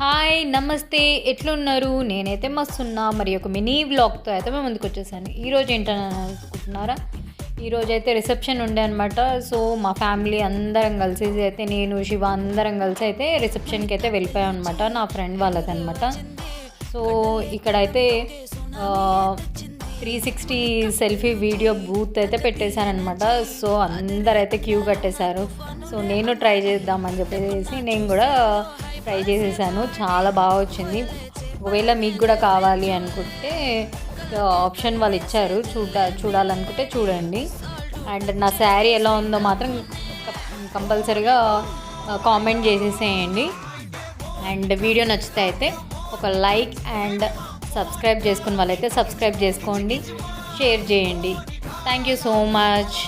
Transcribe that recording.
Hi నమస్తే ఎట్లున్నారు? నేనైతే మస్తున్నా. మరి ఒక మినీ వ్లాగ్తో అయితే మేము ముందుకు వచ్చేసాను. ఈరోజు ఏంటని అనుకుంటున్నారా? ఈరోజు అయితే రిసెప్షన్ ఉండే అనమాట సో మా ఫ్యామిలీ అందరం కలిసి అయితే నేను శివ అందరం కలిసి అయితే రిసెప్షన్కి అయితే వెళ్ళిపోయాం అనమాట నా ఫ్రెండ్ వాళ్ళది అనమాట సో ఇక్కడైతే three sixty selfie video booth అయితే పెట్టేశారనమాట సో అందరైతే క్యూ కట్టేశారు. సో నేను ట్రై చేద్దామని చెప్పేసి నేను కూడా ట్రై చేసేసాను. చాలా బాగా వచ్చింది. ఒకవేళ మీకు కూడా కావాలి అనుకుంటే ఆప్షన్ వాళ్ళు ఇచ్చారు. చూడ చూడాలనుకుంటే చూడండి. అండ్ నా శారీ ఎలా ఉందో మాత్రం కంపల్సరీగా కామెంట్ చేసేసేయండి. అండ్ వీడియో నచ్చితే అయితే ఒక లైక్ అండ్ సబ్స్క్రైబ్ చేసుకున్న వాళ్ళైతే సబ్స్క్రైబ్ చేసుకోండి. షేర్ చేయండి. Thank you so much.